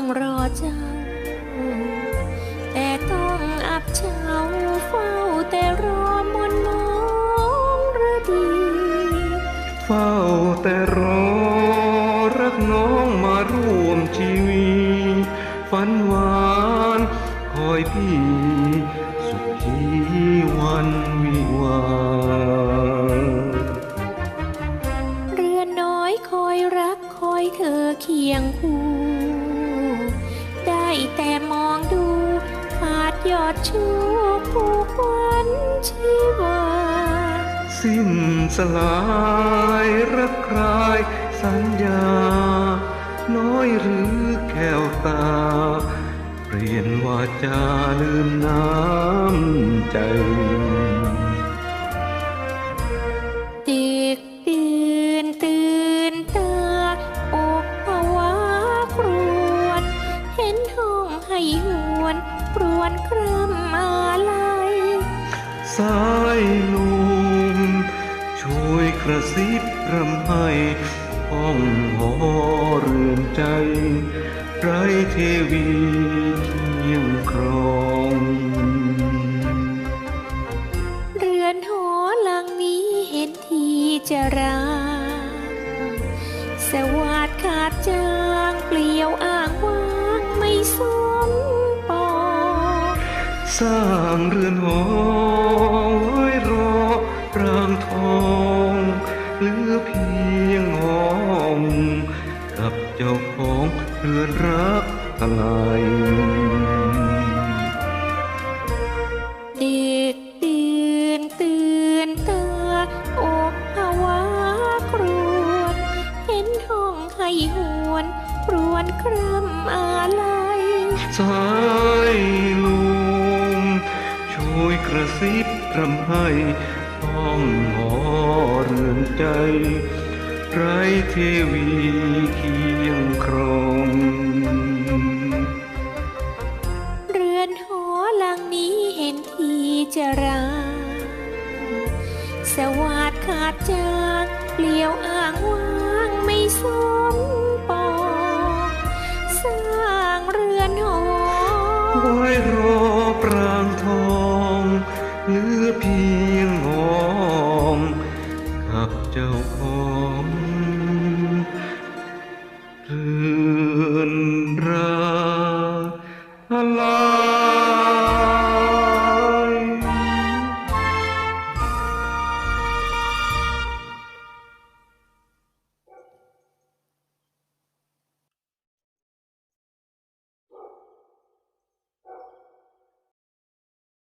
สร้างรอเจ้า แต่ต้องอับเฉาเฝ้าแต่รอมนมองระดีเฝ้าแต่รอรักน้องมาร่วมชีวิตฝันหวานคอยพี่สุขีวันวิวาเรือนน้อยคอยรักคอยเธอเคียงคู่ แต่มองดูขาดยอดชูผูกควันชีวา สิ้นสลายรักใครายสัญญา น้อยหรือแก้วตา เปลี่ยนวาจาลืมน้ำใจเด็ก รวนคร่ำอะไรสายลุมช่วยกระซิบรำให้ห้องหอเรือนใจ ไรเทวีเคียงครองเรือนหอหลังนี้เห็นทีจะร้างสวัสดขาดจางเปลี่ยวอา สร้างเรือนหอไว้รอรางทองเหลือเพียงห้องกับเจ้าของเรือนรักทลายเด็กตื่นตื่นตาอกภาวะครวญเห็นห้องให้หวนรวนคร่ำอะไรสายลุม ช่วยกระซิบรำให้ห้องหอเรือนใจ ไรเทวีเคียงครองเรือนหอหลังนี้เห็นทีจะร้างสวัสดขาดจางเปลี่ยวอ้างว้างไม่สมปองสร้างเรือนหอไว้รอปรางทอง เพียงหองกับเจ้าของ